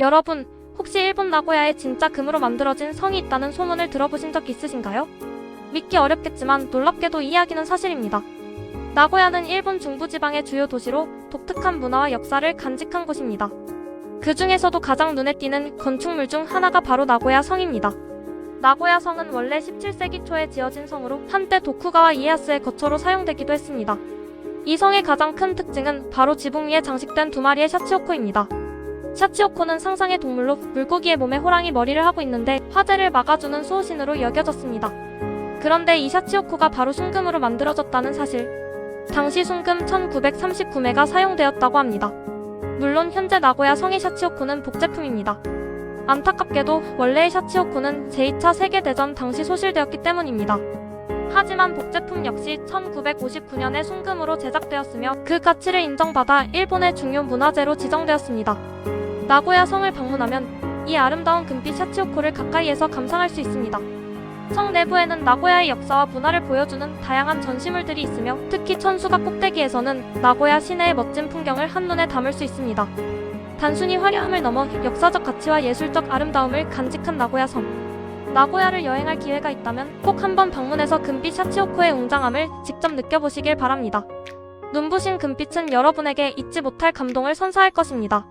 여러분, 혹시 일본 나고야에 진짜 금으로 만들어진 성이 있다는 소문을 들어보신 적 있으신가요? 믿기 어렵겠지만 놀랍게도 이 이야기는 사실입니다. 나고야는 일본 중부지방의 주요 도시로 독특한 문화와 역사를 간직한 곳입니다. 그 중에서도 가장 눈에 띄는 건축물 중 하나가 바로 나고야 성입니다. 나고야 성은 원래 17세기 초에 지어진 성으로 한때 도쿠가와 이에야스의 거처로 사용되기도 했습니다. 이 성의 가장 큰 특징은 바로 지붕 위에 장식된 두 마리의 샤치오코입니다. 샤치오코는 상상의 동물로 물고기의 몸에 호랑이 머리를 하고 있는데 화재를 막아주는 수호신으로 여겨졌습니다. 그런데 이 샤치오코가 바로 순금으로 만들어졌다는 사실. 당시 순금 1939매가 사용되었다고 합니다. 물론 현재 나고야 성의 샤치오코는 복제품입니다. 안타깝게도 원래의 샤치오코는 제2차 세계대전 당시 소실되었기 때문입니다. 하지만 복제품 역시 1959년에 순금으로 제작되었으며 그 가치를 인정받아 일본의 중요 문화재로 지정되었습니다. 나고야 성을 방문하면 이 아름다운 금빛 샤치오코를 가까이에서 감상할 수 있습니다. 성 내부에는 나고야의 역사와 문화를 보여주는 다양한 전시물들이 있으며 특히 천수각 꼭대기에서는 나고야 시내의 멋진 풍경을 한눈에 담을 수 있습니다. 단순히 화려함을 넘어 역사적 가치와 예술적 아름다움을 간직한 나고야 성. 나고야를 여행할 기회가 있다면 꼭 한번 방문해서 금빛 샤치오코의 웅장함을 직접 느껴보시길 바랍니다. 눈부신 금빛은 여러분에게 잊지 못할 감동을 선사할 것입니다.